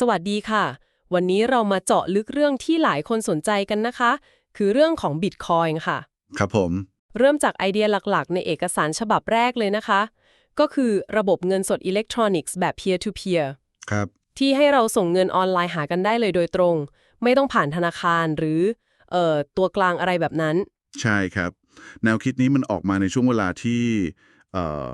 สวัสดีค่ะ วันนี้เรามาเจาะลึกเรื่องที่หลายคนสนใจกันนะคะ คือเรื่องของบิตคอยน์ค่ะ ครับผม เริ่มจากไอเดียหลักๆ ในเอกสารฉบับแรกเลยนะคะ ก็คือระบบเงินสดอิเล็กทรอนิกส์แบบ peer to peer ครับ ที่ให้เราส่งเงินออนไลน์หากันได้เลยโดยตรง ไม่ต้องผ่านธนาคารหรือเอ่อตัวกลางอะไรแบบนั้น ใช่ครับ แนวคิดนี้มันออกมาในช่วงเวลาที่เอ่อ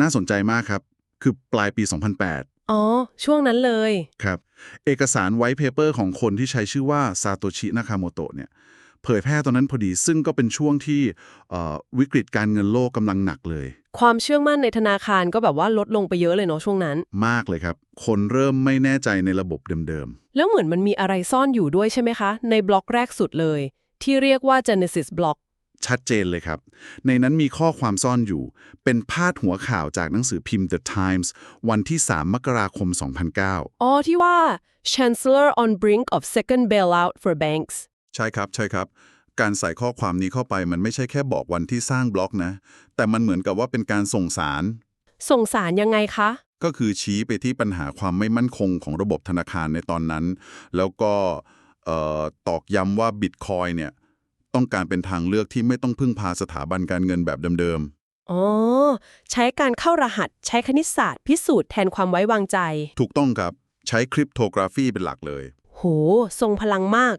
น่าสนใจมากครับ คือปลายปี 2008 อ๋อ ช่วงนั้นเลย ครับ เอกสารไวท์เพเปอร์ของคนที่ใช้ชื่อว่าซาโตชิ นาคาโมโตะเนี่ย เผยแพร่ตอนนั้นพอดี ซึ่งก็เป็นช่วงที่เอ่อวิกฤตการเงินโลกกำลังหนักเลย ความเชื่อมั่นในธนาคารก็แบบว่าลดลงไปเยอะเลยเนาะช่วงนั้น มากเลยครับ คนเริ่มไม่แน่ใจในระบบเดิมแล้วเหมือนมันมีอะไรซ่อนอยู่ด้วยใช่ไหมคะ ในบล็อกแรกสุดเลย ที่เรียกว่า Genesis Block ๆ ชัดเจนเลยครับ ในนั้นมีข้อความซ่อนอยู่ เป็นพาดหัวข่าวจากหนังสือพิมพ์ The Times วันที่ 3 มกราคม 2009 อ๋อ ที่ว่า Chancellor on brink of second bailout for banks ใช่ครับ ใช่ครับ การใส่ข้อความนี้เข้าไปมันไม่ใช่แค่บอกวันที่สร้างบล็อกนะ แต่มันเหมือนกับว่าเป็นการส่งสาร ส่งสารยังไงคะ ก็คือชี้ไปที่ปัญหาความไม่มั่นคงของระบบธนาคารในตอนนั้น แล้วก็เอ่อตอกย้ำว่าบิตคอยเนี่ย ต้องการเป็นทางเลือกที่ไม่ต้องพึ่งพาสถาบันการเงินแบบเดิมอ๋อ ใช้การเข้ารหัสใช้คณิตศาสตร์ พิสูจน์แทนความไว้วางใจๆถูกต้องครับ ใช้คริปโตกราฟีเป็นหลักเลย โห ทรงพลังมาก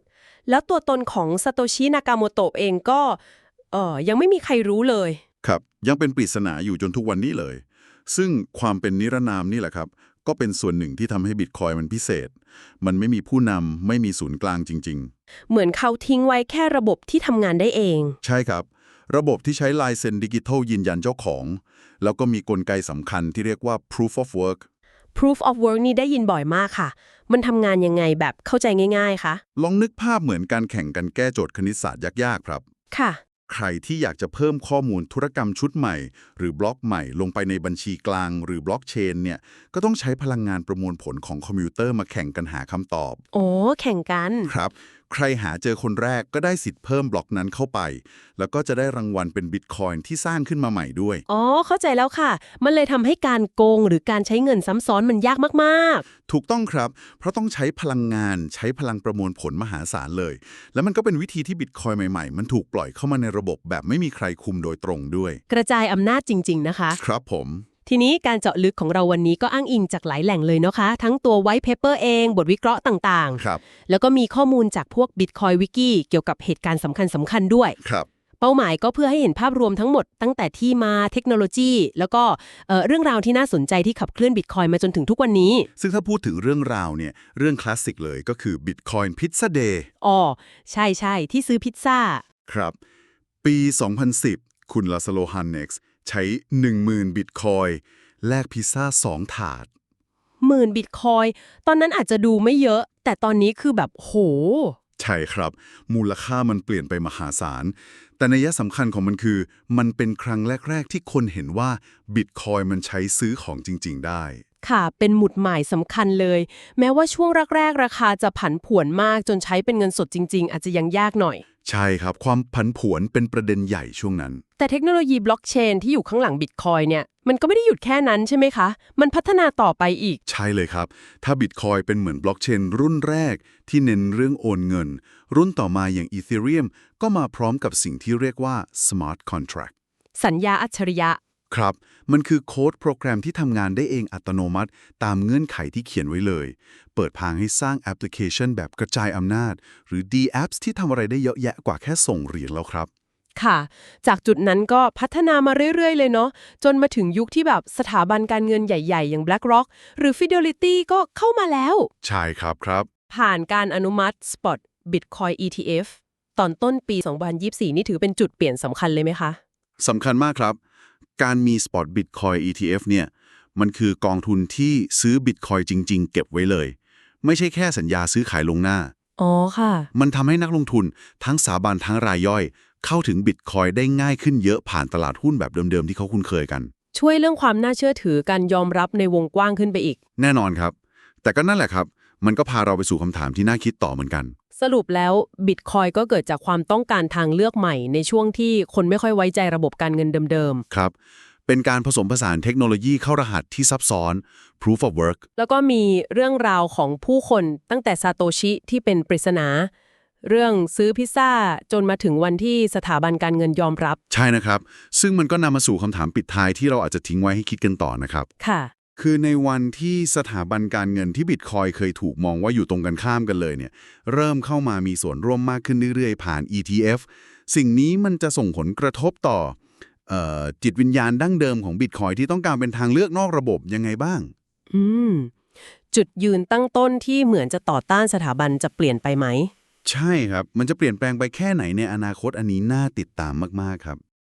แล้วตัวตนของซาโตชิ นากาโมโตะเองก็เอ่อยังไม่มีใครรู้เลย ครับ ยังเป็นปริศนาอยู่จนทุกวันนี้เลย ซึ่งความเป็นนิรนามนี่แหละครับ ก็เป็นส่วนหนึ่งที่ทำให้บิตคอยมันพิเศษ มันไม่มีผู้นำไม่มีศูนย์กลางจริง เหมือนเขาทิ้งไว้แค่ระบบที่ทำงานได้เอง ๆ ใช่ครับ ระบบที่ใช้ลายเซ็นดิจิทัลยืนยันเจ้าของ แล้วก็มีกลไกสำคัญที่เรียกว่า proof of work proof of work นี่ได้ยินบ่อยมากค่ะ มันทำงานยังไงแบบเข้าใจง่าย ๆคะลองนึกภาพเหมือนการแข่งกันแก้โจทย์คณิตศาสตร์ยากๆครับ ค่ะ ใครที่อยากจะเพิ่มข้อมูลธุรกรรมชุดใหม่ หรือบล็อกใหม่ลงไปในบัญชีกลางหรือบล็อกเชนเนี่ยก็ต้องใช้พลังงานประมวลผลของคอมพิวเตอร์มาแข่งกันหาคำตอบ โอ้ แข่งกัน ครับ ใครหาเจอคนแรกก็ได้สิทธิ์เพิ่มบล็อกนั้นเข้าไป แล้วก็จะได้รางวัลเป็นบิตคอยน์ที่สร้างขึ้นมาใหม่ด้วย อ๋อ เข้าใจแล้วค่ะ มันเลยทำให้การโกงหรือการใช้เงินซ้ำซ้อนมันยากมากถูกต้องครับ เพราะต้องใช้พลังงานใช้พลังประมวลผลมหาศาลเลย แล้วมันก็เป็นวิธีที่บิตคอยน์ใหม่ๆ มันถูกปล่อยเข้ามาในระบบแบบไม่มีใครคุมโดยตรงด้วยๆกระจายอำนาจจริง ๆ นะคะ ครับผม ทีนี้การเจาะลึกของเราวันนี้ก็อ้างอิงจากหลายแหล่งเลยนะคะ ทั้งตัวไวท์เพเปอร์เอง บทวิเคราะห์ต่างครับๆแล้วก็มีข้อมูลจากพวก Bitcoin Wiki เกี่ยวกับเหตุการณ์สำคัญสำคัญๆด้วย ครับ เป้าหมายก็เพื่อให้เห็นภาพรวมทั้งหมดตั้งแต่ที่มาเทคโนโลยี แล้วก็เอ่อเรื่องราวที่น่าสนใจที่ขับเคลื่อนบิตคอยมาจนถึงทุกวันนี้ ซึ่งถ้าพูดถึงเรื่องราวเนี่ย เรื่องคลาสสิกเลยก็คือ Bitcoin Pizza Day อ๋อ ใช่ใช่ที่ซื้อพิซซ่า ครับ ปี 2010 คุณลาซาโลฮันเน็กซ์ ใช้ 10,000 บิตคอยแลกพิซซ่า2ถาด หมื่นบิตคอย ตอนนั้นอาจจะดูไม่เยอะ แต่ตอนนี้คือแบบโห ใช่ครับ มูลค่ามันเปลี่ยนไปมหาศาล แต่นัยสำคัญของมันคือ มันเป็นครั้งแรก ๆ ที่คนเห็นว่าบิตคอยมันใช้ซื้อของจริง ๆ ได้ ค่ะ เป็นหมุดหมายสำคัญเลย แม้ว่าช่วงแรก ๆ ราคาจะผันผวนมากจนใช้เป็นเงินสดจริง ๆ อาจจะยังยากหน่อย ใช่ครับความผันผวนเป็นประเด็นใหญ่ช่วงนั้น แต่เทคโนโลยีบล็อกเชนที่อยู่ข้างหลังบิตคอยเนี่ยมันก็ไม่ได้หยุดแค่นั้นใช่ไหมคะ มันพัฒนาต่อไปอีก ใช่เลยครับ ถ้าบิตคอยเป็นเหมือนบล็อกเชนรุ่นแรกที่เน้นเรื่องโอนเงิน รุ่นต่อมาอย่าง Ethereum ก็มาพร้อมกับสิ่งที่เรียกว่า Smart Contract สัญญาอัจฉริยะ ครับ มันคือโค้ดโปรแกรมที่ทำงานได้เองอัตโนมัติ ตามเงื่อนไขที่เขียนไว้เลย เปิดทางให้สร้างแอปพลิเคชันแบบกระจายอำนาจ หรือ D-apps ที่ทำอะไรได้เยอะแยะกว่าแค่ส่งเหรียญแล้วครับค่ะ จากจุดนั้นก็พัฒนามาเรื่อย ๆ เลยเนาะ จนมาถึงยุคที่แบบสถาบันการเงินใหญ่ ๆ อย่าง BlackRock หรือ Fidelity ก็เข้ามาแล้ว ใช่ครับครับ ผ่านการอนุมัติ Spot Bitcoin ETF ตอนต้นปี 2024 นี่ถือเป็นจุดเปลี่ยนสำคัญเลยไหมคะสำคัญมากครับ การมี Spot Bitcoin ETF เนี่ยมันคือกองทุนที่ซื้อ Bitcoin จริง ๆ เก็บไว้เลย ไม่ใช่แค่สัญญาซื้อขายลงหน้า อ๋อค่ะ มันทำให้นักลงทุนทั้งสถาบันทั้งรายย่อย เข้าถึง Bitcoin ได้ง่ายขึ้นเยอะผ่านตลาดหุ้นแบบเดิม ๆ ที่เขาคุ้นเคยกัน ช่วยเรื่องความน่าเชื่อถือการยอมรับในวงกว้างขึ้นไปอีก แน่นอนครับ แต่ก็นั่นแหละครับ มันก็พาเราไปสู่คำถามที่น่าคิดต่อเหมือนกัน สรุปแล้วบิตคอยก็เกิดจากความต้องการทางเลือกใหม่ ในช่วงที่คนไม่ค่อยไว้ใจระบบการเงินเดิมครับ เป็นการผสมผสานเทคโนโลยีเข้ารหัสที่ซับซ้อน proof of work แล้วก็มีเรื่องราวของผู้คนตั้งแต่ซาโตชิที่เป็นปริศนา เรื่องซื้อพิซซ่าจนมาถึงวันที่สถาบันการเงินยอมรับ ใช่นะครับ ซึ่งมันก็นำมาสู่คำถามปิดท้ายที่เราอาจจะทิ้งไว้ให้คิดกันต่อนะครับ ค่ะ คือในวันที่สถาบันการเงินที่บิตคอยเคยถูกมองว่าอยู่ตรงกันข้ามกันเลยเนี่ยเริ่มเข้ามามีส่วนร่วมมากขึ้นเรื่อยๆ ผ่าน ETF สิ่งนี้มันจะส่งผลกระทบต่อเออจิตวิญญาณดั้งเดิมของบิตคอยที่ต้องการเป็นทางเลือกนอกระบบยังไงบ้าง อืม จุดยืนตั้งต้นที่เหมือนจะต่อต้านสถาบันจะเปลี่ยนไปไหม ใช่ครับ มันจะเปลี่ยนแปลงไปแค่ไหนในอนาคตอันนี้น่าติดตามมากๆครับ